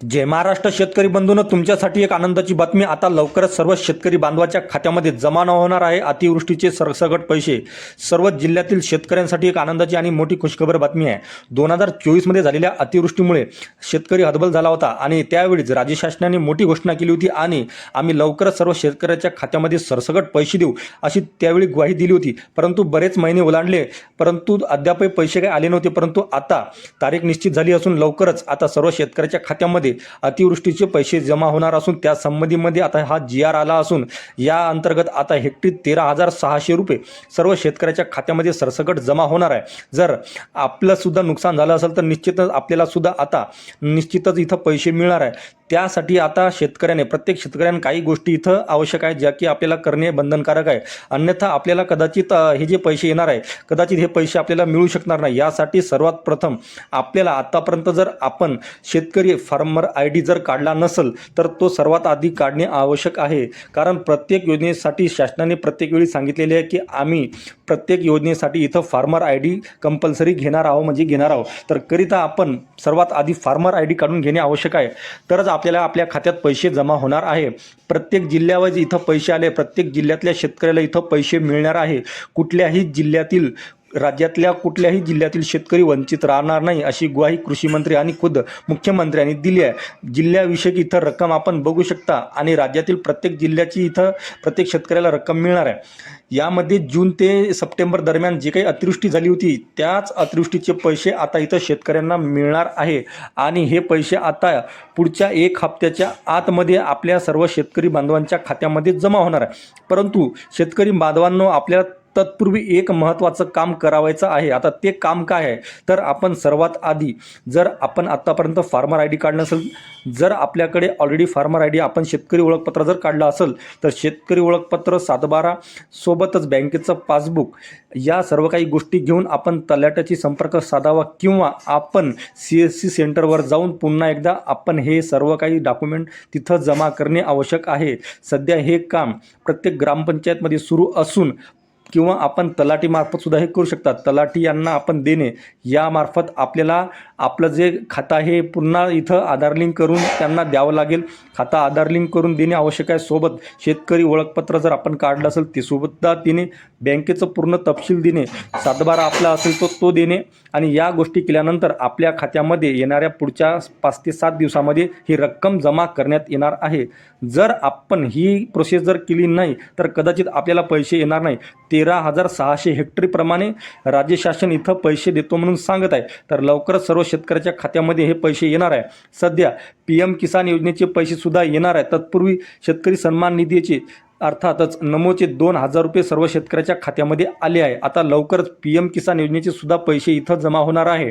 जय महाराष्ट्र शेतकरी बंधूनं तुमच्यासाठी एक आनंदाची बातमी. आता लवकरच सर्व शेतकरी बांधवाच्या खात्यामध्ये जमा न होणार आहे अतिवृष्टीचे सरसगट पैसे. सर्व जिल्ह्यातील शेतकऱ्यांसाठी एक आनंदाची आणि मोठी खुशखबर बातमी आहे. दोन हजार चोवीसमध्ये झालेल्या अतिवृष्टीमुळे शेतकरी हतबल झाला होता आणि त्यावेळीच राज्य शासनाने मोठी घोषणा केली होती आणि आम्ही लवकरच सर्व शेतकऱ्याच्या खात्यामध्ये सरसगट पैसे देऊ अशी त्यावेळी ग्वाही दिली होती. परंतु बरेच महिने ओलांडले. परंतु अद्यापही पैसे काही आले नव्हते. परंतु आता तारीख निश्चित झाली असून लवकरच आता सर्व शेतकऱ्याच्या खात्यामध्ये अतिवृष्टीचे पैसे जमा होणार असून त्या संबंधीमध्ये आता हा जी आर आला असून या अंतर्गत आता हेक्टरी तेरा हजार सहाशे रुपये सर्व शेतकऱ्याच्या खात्यामध्ये सरसकट जमा होणार आहे. जर आपलं सुद्धा नुकसान झालं असेल तर निश्चितच आपल्याला सुद्धा आता निश्चितच इथं पैसे मिळणार आहे. त्यासाठी आता शेतकऱ्याने प्रत्येक शेतकऱ्याने काही गोष्टी इथं आवश्यक आहेत ज्या की आपल्याला करणे बंधनकारक आहे. अन्यथा आपल्याला कदाचित हे जे पैसे येणार आहे कदाचित हे पैसे आपल्याला मिळू शकणार नाही. यासाठी सर्वात प्रथम आपल्याला आतापर्यंत जर आपण शेतकरी फार्मर आय डी जर काढला नसेल तर तो सर्वात आधी काढणे आवश्यक आहे. कारण प्रत्येक योजनेसाठी शासनाने प्रत्येक वेळी सांगितलेले आहे की आम्ही प्रत्येक योजनेसाठी इथं फार्मर आय डी कंपल्सरी घेणार आहोत म्हणजे घेणार आहोत. तर करिता आपण सर्वात आधी फार्मर आय डी काढून घेणे आवश्यक आहे. तरच आपल्याला आपल्या खात्यात पैसे जमा होणार आहे. प्रत्येक जिल्ह्यावर इथं पैसे आले प्रत्येक जिल्ह्यातल्या शेतकऱ्याला इथं पैसे मिळणार आहे. कुठल्याही जिल्ह्यातील राज्यातल्या कुठल्याही जिल्ह्यातील शेतकरी वंचित राहणार नाही अशी ग्वाही कृषी मंत्री आणि खुद मुख्यमंत्र्यांनी दिली आहे. जिल्ह्याविषयक इथं रक्कम आपण बघू शकता आणि राज्यातील प्रत्येक जिल्ह्याची इथं प्रत्येक शेतकऱ्याला रक्कम मिळणार आहे. यामध्ये जून ते सप्टेंबर दरम्यान जे काही अतिवृष्टी झाली होती त्याच अतिवृष्टीचे पैसे आता इथं शेतकऱ्यांना मिळणार आहे. आणि हे पैसे आता पुढच्या एक हप्त्याच्या आतमध्ये आपल्या सर्व शेतकरी बांधवांच्या खात्यामध्ये जमा होणार आहे. परंतु शेतकरी बांधवांनो आपल्याला तत्पूर्वी एक महत्त्वाचं काम करावायचं आहे. आता ते काम काय आहे? तर आपण सर्वात आधी जर आपण आत्तापर्यंत फार्मर आय डी काढलं असेल जर आपल्याकडे ऑलरेडी फार्मर आय डी आपण शेतकरी ओळखपत्र जर काढलं असेल तर शेतकरी ओळखपत्र सातबारा सोबतच बँकेचं पासबुक या सर्व काही गोष्टी घेऊन आपण तलाट्याची संपर्क साधावा किंवा आपण सी एस सी सेंटरवर जाऊन पुन्हा एकदा आपण हे सर्व काही डॉक्युमेंट तिथं जमा करणे आवश्यक आहे. सध्या हे काम प्रत्येक ग्रामपंचायतमध्ये सुरू असून किंवा आपण तलाटीमार्फत सुद्धा हे करू शकतात. तलाठी यांना आपण देणे यामार्फत आपल्याला आपलं जे खातं हे पुन्हा इथं आधार लिंक करून त्यांना द्यावं लागेल. खाता आधार लिंक करून देणे आवश्यक आहे. सोबत शेतकरी ओळखपत्र जर आपण काढलं असेल ते सुद्धा देणे. बँकेचं पूर्ण तपशील देणे. सातबारा आपला असेल तो तो देणे. आणि या गोष्टी केल्यानंतर आपल्या खात्यामध्ये येणाऱ्या पुढच्या पाच ते सात दिवसामध्ये ही रक्कम जमा करण्यात येणार आहे. जर आपण ही प्रोसेस जर केली नाही तर कदाचित आपल्याला पैसे येणार नाही. तेरा हजार सहाशे हेक्टरीप्रमाणे राज्य शासन इथं पैसे देतो म्हणून सांगत आहे. तर लवकरच सर्व शेतकऱ्याच्या खात्यामध्ये हे पैसे येणार आहे. सध्या पी एम किसान योजनेचे पैसेसुद्धा येणार आहे. तत्पूर्वी शेतकरी सन्मान निधीचे अर्थातच नमोचे दोन हजार रुपये सर्व शेतकऱ्याच्या खात्यामध्ये आले आहे. आता लवकरच पी एम किसान योजनेचे सुद्धा पैसे इथं जमा होणार आहे.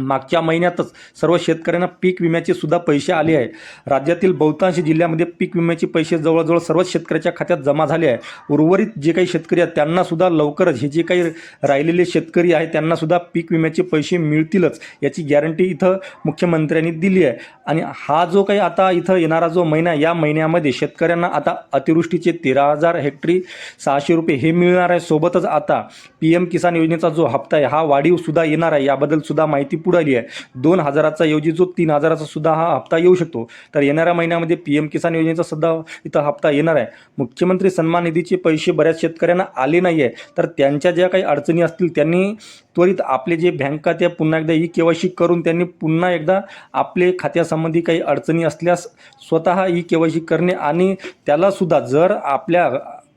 मागच्या महिन्यातच सर्व शेतकऱ्यांना पीक विम्याचे सुद्धा पैसे आले आहे. राज्यातील बहुतांश जिल्ह्यामध्ये पीक विम्याचे पैसे जवळजवळ सर्वच शेतकऱ्याच्या खात्यात जमा झाले आहे. उर्वरित जे काही शेतकरी आहेत त्यांनासुद्धा लवकरच हे जे काही राहिलेले शेतकरी आहेत त्यांनासुद्धा पीक विम्याचे पैसे मिळतीलच याची गॅरंटी इथं मुख्यमंत्र्यांनी दिली आहे. आणि हा जो काही आता इथं येणारा जो महिना या महिन्यामध्ये शेतकऱ्यांना आता अतिवृष्टीचे तेरा हजार हेक्टरी सहाशे रुपये हे मिळणार आहे. सोबतच आता पी एम किसान योजनेचा जो हप्ता आहे हा वाढीवसुद्धा येणार आहे. याबद्दल सुद्धा माहिती पुढे आली आहे. दोन हजाराचा ऐवजी जो तीन हजाराचा सुद्धा हा हप्ता येऊ शकतो. तर येणाऱ्या महिन्यामध्ये पी एम किसान योजनेचा सुद्धा इथं हप्ता येणार आहे. मुख्यमंत्री सन्मान निधीचे पैसे बऱ्याच शेतकऱ्यांना आले नाही आहे तर त्यांच्या ज्या काही अडचणी असतील त्यांनी त्वरित आपले जे बँक खाते पुन्हा एकदा ई के वाय सी करून त्यांनी पुन्हा एकदा आपले खात्यासंबंधी काही अडचणी असल्यास स्वतः ई के वाय सी करणे आणि त्यालासुद्धा जर आपल्या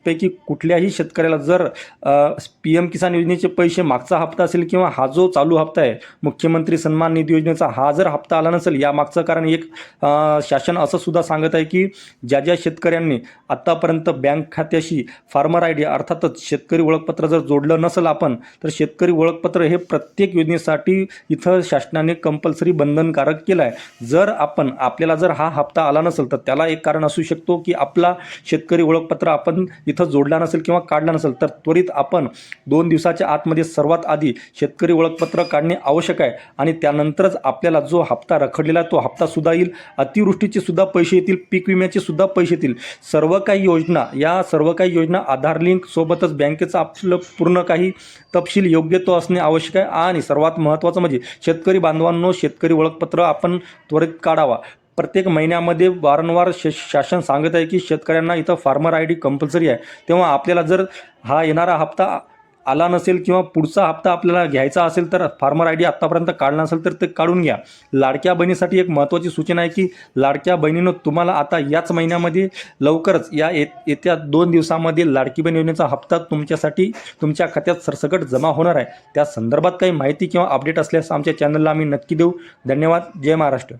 पैकी कुठल्याही शेतकऱ्याला जर पी एम किसान योजनेचे पैसे मागचा हप्ता असेल किंवा हा जो चालू हप्ता आहे मुख्यमंत्री सन्मान निधी योजनेचा हा जर हप्ता आला नसेल या मागचं कारण एक शासन असं सुद्धा सांगत आहे की ज्या ज्या शेतकऱ्यांनी आत्तापर्यंत बँक खात्याशी फार्मर आय डी अर्थातच शेतकरी ओळखपत्र जर जोडलं नसेल आपण तर शेतकरी ओळखपत्र हे प्रत्येक योजनेसाठी इथं शासनाने कंपल्सरी बंधनकारक केलं आहे जर आपण आपल्याला जर हा हप्ता आला नसेल तर त्याला एक कारण असू शकतो की आपला शेतकरी ओळखपत्र आपण तिथं जोडला नसेल किंवा काढला नसेल तर त्वरित आपण दोन दिवसाच्या आतमध्ये सर्वात आधी शेतकरी ओळखपत्र काढणे आवश्यक आहे. आणि त्यानंतरच आपल्याला जो हप्ता रखडलेला आहे तो हप्तासुद्धा येईल. अतिवृष्टीचे सुद्धा पैसे येतील पीक विम्याचे सुद्धा पैसे येतील. सर्व काही योजना या सर्व काही योजना आधार लिंक सोबतच बँकेचं आपलं पूर्ण काही तपशील योग्य तो असणे आवश्यक आहे. आणि सर्वात महत्त्वाचं म्हणजे शेतकरी बांधवांनो शेतकरी ओळखपत्र आपण त्वरित काढावा. प्रत्येक महिन्यामध्ये वारंवार श शासन सांगत आहे की शेतकऱ्यांना इथं फार्मर आय डी कंपल्सरी आहे. तेव्हा आपल्याला जर हा येणारा हप्ता आला नसेल किंवा पुढचा हप्ता आपल्याला घ्यायचा असेल तर फार्मर आय डी आत्तापर्यंत काढला नसेल तर ते काढून घ्या. लाडक्या बहिणीसाठी एक महत्त्वाची सूचना आहे की लाडक्या बहिणीनं तुम्हाला आता याच महिन्यामध्ये लवकरच या ये येत्या दोन दिवसामध्ये लाडकी बहीण योजनेचा हप्ता तुमच्यासाठी तुमच्या खात्यात सरसकट जमा होणार आहे. त्या संदर्भात काही माहिती किंवा अपडेट असल्यास आमच्या चॅनलला आम्ही नक्की देऊ. धन्यवाद. जय महाराष्ट्र.